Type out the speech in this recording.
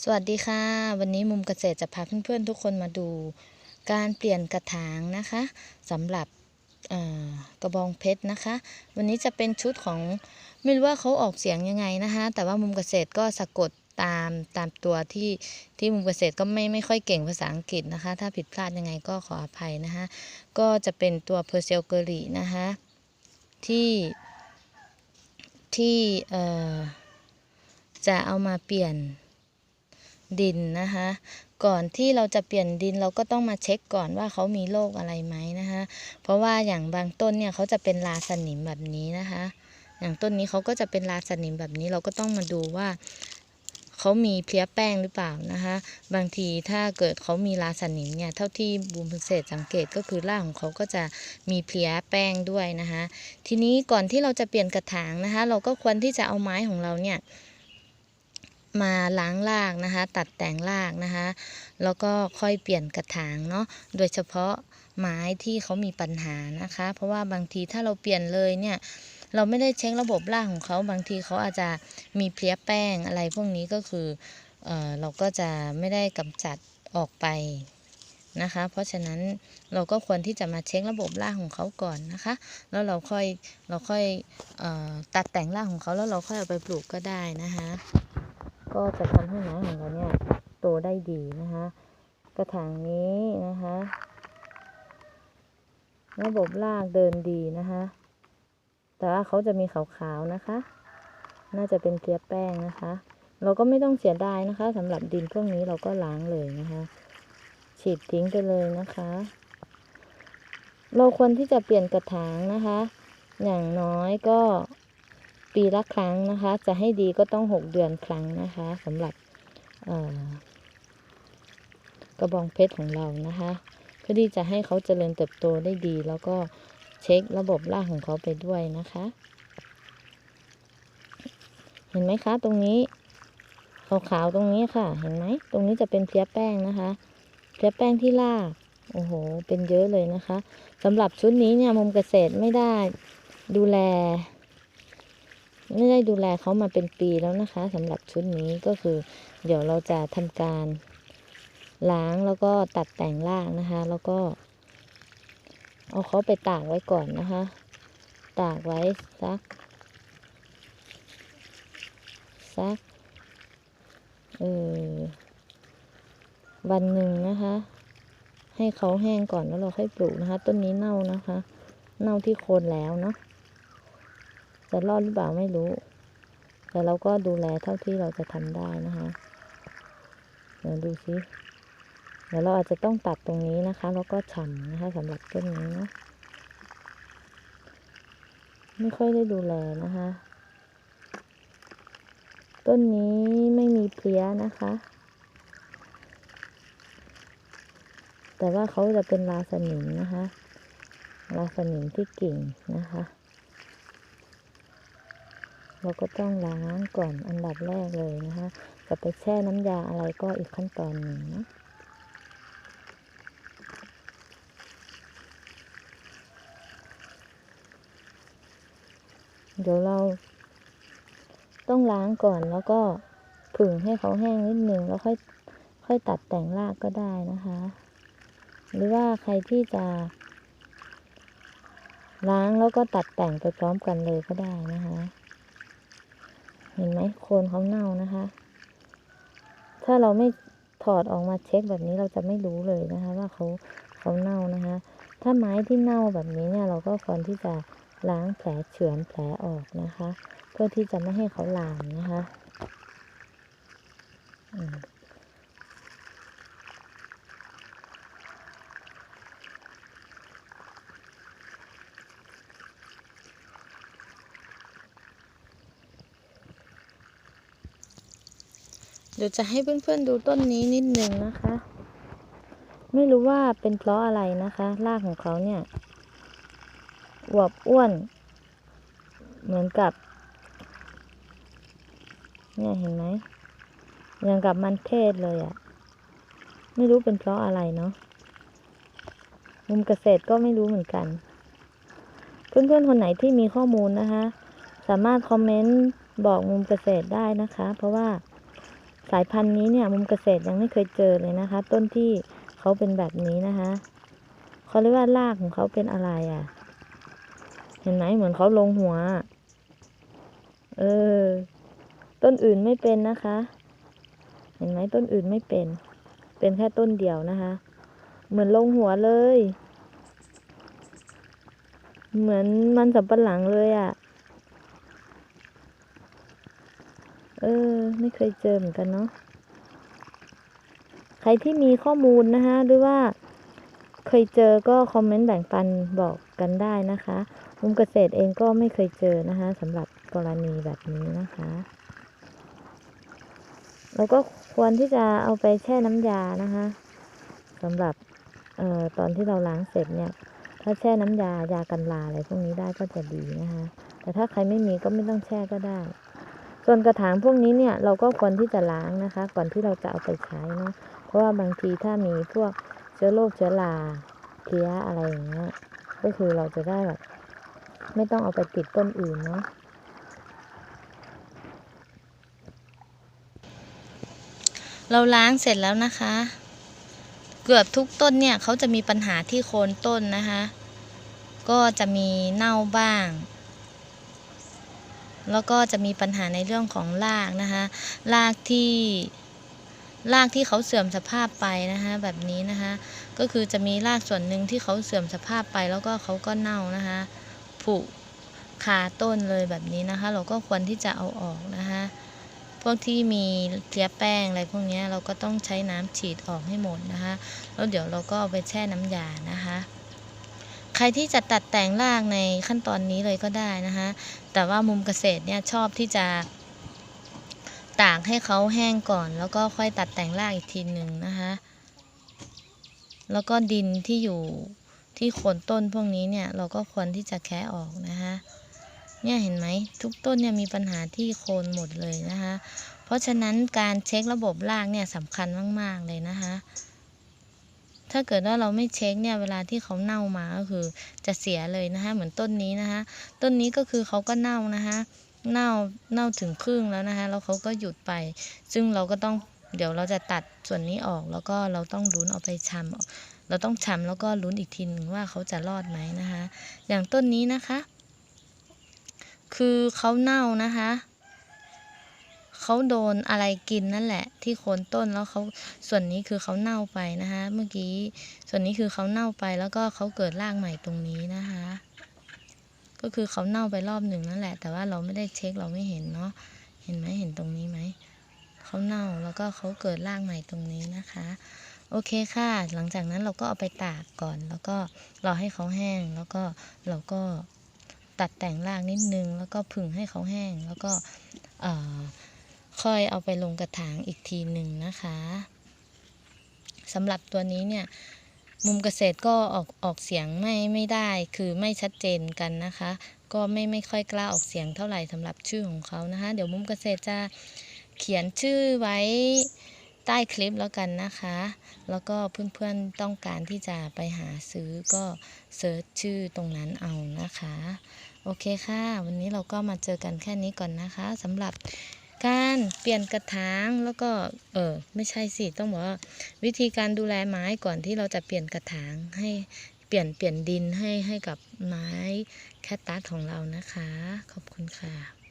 สวัสดีค่ะ วันนี้มุมเกษตรจะพาเพื่อนๆทุกคนมาดู การเปลี่ยนกระถางนะคะสำหรับกระบองเพชรนะคะ วันนี้จะเป็นชุดของไม่รู้ว่าเขาออกเสียงยังไงนะคะ แต่ว่ามุมเกษตรก็สะกดตามตามตัวที่ที่มุมเกษตรก็ไม่ไม่ค่อยเก่งภาษาอังกฤษนะคะ ถ้าผิดพลาดยังไงก็ขออภัยนะคะ ก็จะเป็นตัวเพอร์เซลเกอรี่นะคะที่ที่จะเอามาเปลี่ยน ดินนะคะ ก่อนที่เราจะเปลี่ยนดินเราก็ต้องมาเช็คก่อนว่าเขามีโรคอะไรไหมนะคะ เพราะว่าอย่างบางต้นเนี่ยเขาจะเป็นราสนิมแบบนี้นะคะ อย่างต้นนี้เขาก็จะเป็นราสนิมแบบนี้เราก็ต้องมาดูว่าเขามีเพลี้ยแป้งหรือเปล่านะคะ บางทีถ้าเกิดเขามีราสนิมเนี่ยเท่าที่บูมเศษสังเกตก็คือรากของเขาก็จะมีเพลี้ยแป้งด้วยนะคะ ทีนี้ก่อนที่เราจะเปลี่ยนกระถางนะคะ เราก็ควรที่จะเอาไม้ของเราเนี่ย มาล้างรากนะคะ ตัดแต่งรากนะคะ แล้วก็ค่อยเปลี่ยนกระถางเนาะโดยเฉพาะไม้ที่เขามีปัญหานะคะ เพราะว่าบางทีถ้าเราเปลี่ยนเลยเนี่ยเราไม่ได้เช็คระบบรากของเขาบางทีเขาอาจจะมีเพลี้ยแป้งอะไรพวกนี้ก็คือเออเราก็จะไม่ได้กำจัดออกไปนะคะ เพราะฉะนั้นเราก็ควรที่จะมาเช็คระบบรากของเขาก่อนนะคะ แล้วเราค่อยเราค่อยเออตัดแต่งรากของเขาแล้วเราค่อยเอาไปปลูกก็ได้นะคะ ก็จะทำให้ไม้ของเราเนี่ยโตได้ดีนะคะ กระถางนี้นะคะระบบรากเดินดีนะคะ แต่ว่าเขาจะมีขาวๆนะคะ น่าจะเป็นเกลียแป้งนะคะ เราก็ไม่ต้องเสียดายนะคะสำหรับดินพวกนี้เราก็ล้างเลยนะคะ ฉีดทิ้งไปเลยนะคะ เราควรที่จะเปลี่ยนกระถางนะคะ อย่างน้อยก็ ปีละครั้งนะคะ จะให้ดีก็ต้องหกเดือนครั้งนะคะสำหรับกระบองเพชรของเรานะคะ เพื่อที่จะให้เขาเจริญเติบโตได้ดี แล้วก็เช็คระบบรากของเขาไปด้วยนะคะ เห็นไหมคะตรงนี้ขาวๆตรงนี้ค่ะ เห็นไหมตรงนี้จะเป็นเพี้ยแป้งนะคะเพี้ยแป้งที่รากโอ้โห เป็นเยอะเลยนะคะสำหรับชุดนี้เนี่ยมุมเกษตรไม่ได้ดูแล ไม่ได้ดูแลเขามาเป็นปีแล้วนะคะสำหรับชุดนี้ก็คือ เดี๋ยวเราจะทำการล้างแล้วก็ตัดแต่งรากนะคะ แล้วก็เอาเขาไปตากไว้ก่อนนะคะ ตากไว้สักสักเออวันหนึ่งนะคะ ให้เขาแห้งก่อนแล้วเราค่อยปลูกนะคะ ต้นนี้เน่านะคะ เน่าที่โคนแล้วเนาะ จะรอดหรือเปล่าไม่รู้ แต่เราก็ดูแลเท่าที่เราจะทำได้นะคะเดี๋ยวดูซิเดี๋ยวเราอาจจะต้องตัดตรงนี้นะคะ แล้วก็ฉ่ำนะคะสำหรับต้นนี้เนาะไม่ค่อยได้ดูแลนะคะ ต้นนี้ไม่มีเพลี้ยนะคะ แต่ว่าเขาจะเป็นราสนิมนะคะ ราสนิมที่กิ่งนะคะ เราก็ต้องล้างก่อนอันดับแรกเลยนะคะ จะไปแช่น้ำยาอะไรก็อีกขั้นตอนหนึ่งนะเดี๋ยวเรา ต้องล้างก่อนแล้วก็ผึ่งให้เขาแห้งนิดหนึ่งแล้วค่อยค่อยตัดแต่งรากก็ได้นะคะ หรือว่าใครที่จะ ล้างแล้วก็ตัดแต่งไปพร้อมกันเลยก็ได้นะคะ เห็นไหมโคนเขาเน่านะคะ ถ้าเราไม่ถอดออกมาเช็คแบบนี้เราจะไม่รู้เลยนะคะ ว่าเขาเขาเน่านะคะ ถ้าไม้ที่เน่าแบบนี้เนี่ยเราก็ควรที่จะล้างแผลเฉือนแผลออกนะคะ เพื่อที่จะไม่ให้เขาลามนะคะ อืม เดี๋ยวจะให้เพื่อนๆดูต้นนี้นิดนึงนะคะ ไม่รู้ว่าเป็นเพราะอะไรนะคะรากของเขาเนี่ยอวบอ้วน เหมือนกับ เนี่ยเห็นไหมอย่างกับมันเทศเลยอะ่ะ ไม่รู้เป็นเพราะอะไรเนาะมุมเกษตรก็ไม่รู้เหมือนกัน เพื่อนๆคนไหนที่มีข้อมูลนะคะ สามารถคอมเมนต์บอกมุมเกษตรได้นะคะ เพราะว่า สายพันธุ์นี้เนี่ยมุมเกษตรยังไม่เคยเจอเลยนะคะ ต้นที่เขาเป็นแบบนี้นะคะเขาเรียกว่ารากของเขาเป็นอะไรอะ่ะ เห็นไหมเหมือนเขาลงหัว เออ ต้นอื่นไม่เป็นนะคะ เห็นไหมต้นอื่นไม่เป็น เป็นแค่ต้นเดียวนะคะ เหมือนลงหัวเลย เหมือนมันสับปะหลังเลยอะ่ะ เออ ไม่เคยเจอเหมือนกันเนาะใครที่มีข้อมูลนะคะหรือว่าเคยเจอก็คอมเมนต์แบ่งปันบอกกันได้นะคะมุมเกษตรเองก็ไม่เคยเจอนะคะสำหรับกรณีแบบนี้นะคะเราก็ควรที่จะเอาไปแช่น้ำยานะคะสำหรับออตอนที่เราล้างเสร็จเนี่ย ถ้าแช่น้ำยายากันราอะไรพวกนี้ได้ก็จะดีนะคะ แต่ถ้าใครไม่มีก็ไม่ต้องแช่ก็ได้ ส่วนกระถางพวกนี้เนี่ยเราก็ควรที่จะล้างนะคะ ก่อนที่เราจะเอาไปใช้เนาะเพราะว่าบางทีถ้ามีพวกเชื้อโรคเชื้อราเพี้ยอะไรอย่างเงี้ยก็คือเราจะได้แบบไม่ต้องเอาไปติดต้นอื่นเนาะเราล้างเสร็จแล้วนะคะ เกือบทุกต้นเนี่ยเขาจะมีปัญหาที่โคนต้นนะคะ ก็จะมีเน่าบ้าง แล้วก็จะมีปัญหาในเรื่องของรากนะคะรากที่รากที่เขาเสื่อมสภาพไปนะคะแบบนี้นะคะก็คือจะมีรากส่วนหนึ่งที่เขาเสื่อมสภาพไป แล้วก็เขาก็เน่านะคะผุคาต้นเลยแบบนี้นะคะ เราก็ควรที่จะเอาออกนะคะพวกที่มีเพลี้ยแป้งอะไรพวกนี้เราก็ต้องใช้น้ำฉีดออกให้หมดนะคะแล้วเดี๋ยวเราก็เอาไปแช่น้ำยานะคะ ใครที่จะตัดแต่งรากในขั้นตอนนี้เลยก็ได้นะคะแต่ว่ามุมเกษตรเนี่ยชอบที่จะตากให้เขาแห้งก่อน แล้วก็ค่อยตัดแต่งรากอีกทีหนึ่งนะคะแล้วก็ดินที่อยู่ที่โคนต้นพวกนี้เนี่ยเราก็ควรที่จะแคะออกนะคะเนี่ยเห็นไหมทุกต้นเนี่ยมีปัญหาที่โคนหมดเลยนะคะเพราะฉะนั้นการเช็คระบบรากเนี่ยสำคัญมาก ๆ เลยนะคะ ถ้าเกิดว่าเราไม่เช็คเนี่ยเวลาที่เขาเน่ามาก็คือจะเสียเลยนะคะ เหมือนต้นนี้นะคะ ต้นนี้ก็คือเขาก็เน่านะคะเน่าเน่าถึงครึ่งแล้วนะคะแล้วเขาก็หยุดไป ซึ่งเราก็ต้องเดี๋ยวเราจะตัดส่วนนี้ออกแล้วก็เราต้องลุ้นเอาไปชำเราต้องชำแล้วก็ลุ้นอีกทีหนึ่งว่าเขาจะรอดไหมนะคะ อย่างต้นนี้นะคะ คือเขาเน่านะคะ เขาโดนอะไรกินนั่นแหละ ที่โคนต้นแล้วเขาส่วนนี้คือเขาเน่าไปนะคะ เมื่อกี้ส่วนนี้คือเขาเน่าไปแล้วก็เขาเกิดรากใหม่ตรงนี้นะคะ ก็คือเขาเน่าไปรอบหนึ่งนั่นแหละ แต่ว่าเราไม่ได้เช็คเราไม่เห็นเนาะเห็นไหมเห็นตรงนี้ไหมเขาเน่าแล้วก็เขาเกิดรากใหม่ตรงนี้นะคะโอเคค่ะ หลังจากนั้นเราก็เอาไปตากก่อน แล้วก็รอให้เขาแห้ง แล้วก็เราก็ตัดแต่งรากนิดนึง แล้วก็ผึ่งให้เขาแห้ง แล้วก็เอ่อ ค่อยเอาไปลงกระถางอีกทีหนึ่งนะคะสำหรับตัวนี้เนี่ยมุมเกษตรก็ออกออกเสียงไม่ไม่ได้ คือไม่ชัดเจนกันนะคะ ก็ไม่ไม่ค่อยกล้าออกเสียงเท่าไหร่สำหรับชื่อของเขานะคะ เดี๋ยวมุมเกษตรจะเขียนชื่อไว้ใต้คลิปแล้วกันนะคะ แล้วก็เพื่อนๆต้องการที่จะไปหาซื้อก็เซิร์ชชื่อตรงนั้นเอานะคะ โอเคค่ะ วันนี้เราก็มาเจอกันแค่นี้ก่อนนะคะสำหรับ การเปลี่ยนกระถางแล้วก็เออไม่ใช่สิต้องบอกว่าวิธีการดูแลไม้ก่อนที่เราจะเปลี่ยนกระถางให้เปลี่ยนเปลี่ยนดินให้ให้กับไม้แคตตัสของเรานะคะ ขอบคุณค่ะ